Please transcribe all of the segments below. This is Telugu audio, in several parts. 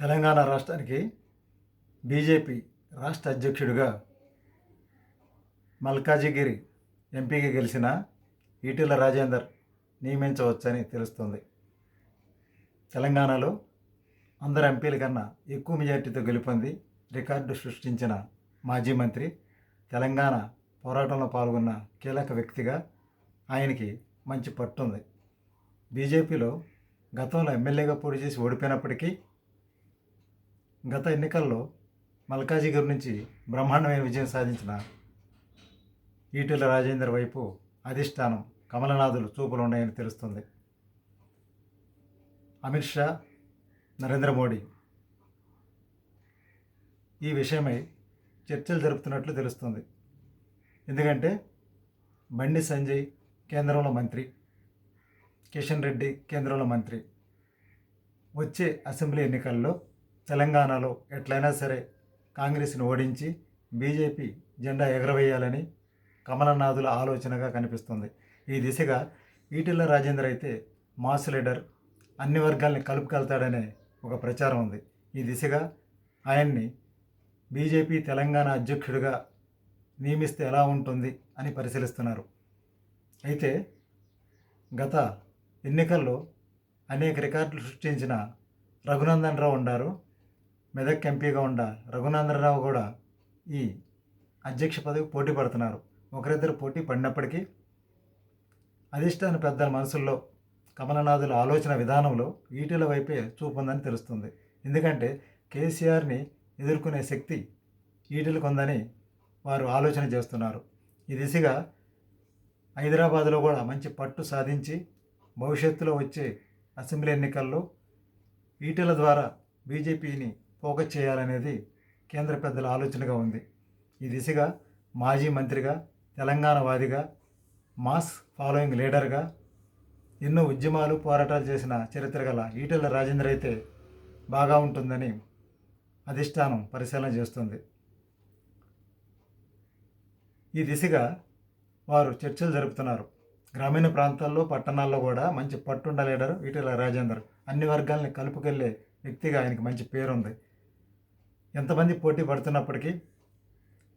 తెలంగాణ రాష్ట్రానికి బీజేపీ రాష్ట్ర అధ్యక్షుడిగా మల్కాజిగిరి ఎంపీగా గెలిచిన ఈటెల రాజేందర్ నియమించవచ్చని తెలుస్తుంది. తెలంగాణలో అందరు ఎంపీల కన్నా ఎక్కువ మెజార్టీతో గెలుపొంది రికార్డు సృష్టించిన మాజీ మంత్రి తెలంగాణ పోరాటంలో పాల్గొన్న కీలక వ్యక్తిగా ఆయనకి మంచి పట్టుంది. బీజేపీలో గతంలో ఎమ్మెల్యేగా పోటీ చేసి ఓడిపోయినప్పటికీ గత ఎన్నికల్లో మల్కాజిగిరి నుంచి బ్రహ్మాండమైన విజయం సాధించిన ఈటెల రాజేందర్ వైపు అధిష్టానం కమలనాథులు చూపులు ఉన్నాయని తెలుస్తుంది. అమిత్ షా నరేంద్ర మోడీ ఈ విషయమై చర్చలు జరుపుతున్నట్లు తెలుస్తుంది. ఎందుకంటే బండి సంజయ్ కేంద్రంలో మంత్రి కిషన్ రెడ్డి కేంద్రంలో మంత్రి వచ్చే అసెంబ్లీ ఎన్నికల్లో తెలంగాణలో ఎట్లయినా సరే కాంగ్రెస్ని ఓడించి బీజేపీ జెండా ఎగరవేయాలని కమలనాథుల ఆలోచనగా కనిపిస్తుంది. ఈ దిశగా ఈటెల రాజేందర్ అయితే మాస్ లీడర్ అన్ని వర్గాల్ని కలుపుకెళ్తాడనే ఒక ప్రచారం ఉంది. ఈ దిశగా ఆయన్ని బీజేపీ తెలంగాణ అధ్యక్షుడిగా నియమిస్తే ఎలా ఉంటుంది అని పరిశీలిస్తున్నారు. అయితే గత ఎన్నికల్లో అనేక రికార్డులు సృష్టించిన రఘునందన్ రావు ఉన్నారు మెదక్ ఎంపీగా ఉన్న రఘునాథరావు కూడా ఈ అధ్యక్ష పదవి పోటీ పడుతున్నారు. ఒకరిద్దరు పోటీ పడినప్పటికీ అధిష్టాన పెద్దల మనసుల్లో కమలనాథుల ఆలోచన విధానంలో ఈటీల వైపే చూపుందని తెలుస్తుంది. ఎందుకంటే కేసీఆర్ని ఎదుర్కొనే శక్తి ఈటీలకు ఉందని వారు ఆలోచన చేస్తున్నారు. ఈ దిశగా హైదరాబాద్లో కూడా మంచి పట్టు సాధించి భవిష్యత్తులో వచ్చే అసెంబ్లీ ఎన్నికల్లో ఈటల ద్వారా బీజేపీని ఫోకస్ చేయాలనేది కేంద్ర పెద్దల ఆలోచనగా ఉంది. ఈ దిశగా మాజీ మంత్రిగా తెలంగాణవాదిగా మాస్ ఫాలోయింగ్ లీడర్గా ఎన్నో ఉద్యమాలు పోరాటాలు చేసిన చరిత్ర గల ఈటెల రాజేందర్ అయితే బాగా ఉంటుందని అధిష్టానం పరిశీలన చేస్తుంది. ఈ దిశగా వారు చర్చలు జరుపుతున్నారు. గ్రామీణ ప్రాంతాల్లో పట్టణాల్లో కూడా మంచి పట్టుండ లీడర్ ఈటెల రాజేందర్. అన్ని వర్గాల్ని కలుపుకెళ్ళే వ్యక్తిగా ఆయనకి మంచి పేరుంది. ఎంతమంది పోటీ పడుతున్నప్పటికీ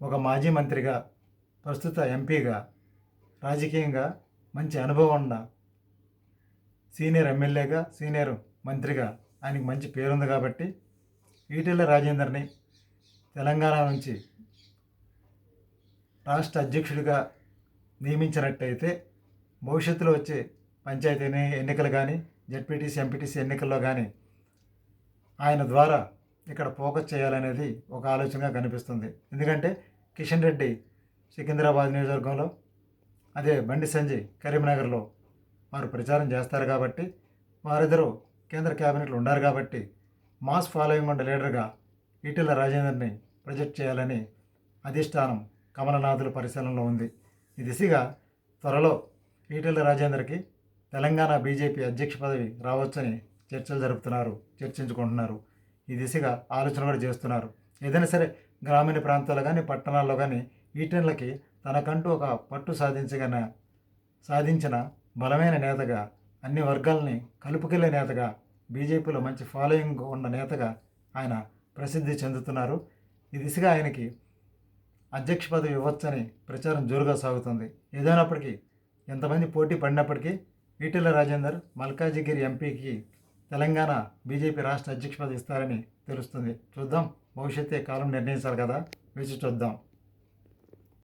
ఒక మాజీ మంత్రిగా ప్రస్తుత ఎంపీగా రాజకీయంగా మంచి అనుభవం ఉన్న సీనియర్ ఎమ్మెల్యేగా సీనియర్ మంత్రిగా ఆయనకి మంచి పేరుంది కాబట్టి ఈటెల రాజేందర్ని తెలంగాణ నుంచి రాష్ట్ర అధ్యక్షుడిగా నియమించినట్టయితే భవిష్యత్తులో వచ్చే పంచాయతీ ఎన్నికలు కానీ జడ్పీటీసీ ఎంపీటీసీ ఎన్నికల్లో కానీ ఆయన ద్వారా ఇక్కడ ఫోకస్ చేయాలనేది ఒక ఆలోచనగా కనిపిస్తుంది. ఎందుకంటే కిషన్ రెడ్డి సికింద్రాబాద్ నియోజకవర్గంలో అదే బండి సంజయ్ కరీంనగర్లో వారు ప్రచారం చేస్తారు కాబట్టి వారిద్దరూ కేంద్ర క్యాబినెట్లో ఉన్నారు కాబట్టి మాస్ ఫాలోయింగ్ ఉండే లీడర్గా ఈటెల రాజేందర్ని ప్రొజెక్ట్ చేయాలని అధిష్టానం కమలనాథుల పరిశీలనలో ఉంది. ఈ దిశగా త్వరలో ఈటెల రాజేందర్కి తెలంగాణ బీజేపీ అధ్యక్ష పదవి రావచ్చని చర్చలు జరుపుతున్నారు చర్చించుకుంటున్నారు. ఈ దిశగా ఆలోచన కూడా చేస్తున్నారు. ఏదైనా సరే గ్రామీణ ప్రాంతాల్లో కానీ పట్టణాల్లో కానీ ఈటెలకి తనకంటూ ఒక పట్టు సాధించగన సాధించిన బలమైన నేతగా అన్ని వర్గాల్ని కలుపుకెళ్ళే నేతగా బీజేపీలో మంచి ఫాలోయింగ్ ఉన్న నేతగా ఆయన ప్రసిద్ధి చెందుతున్నారు. ఈ దిశగా ఆయనకి అధ్యక్ష పదవి ఇవ్వచ్చని ప్రచారం జోరుగా సాగుతుంది. ఏదైనప్పటికీ ఎంతమంది పోటీ పడినప్పటికీ ఈటెల రాజేందర్ మల్కాజిగిరి ఎంపీకి తెలంగాణ బీజేపీ రాష్ట్ర అధ్యక్ష పదవి ఇస్తారని తెలుస్తుంది. చూద్దాం. భవిష్యత్తే కాలం నిర్ణయించాలి కదా? వేచి చూద్దాం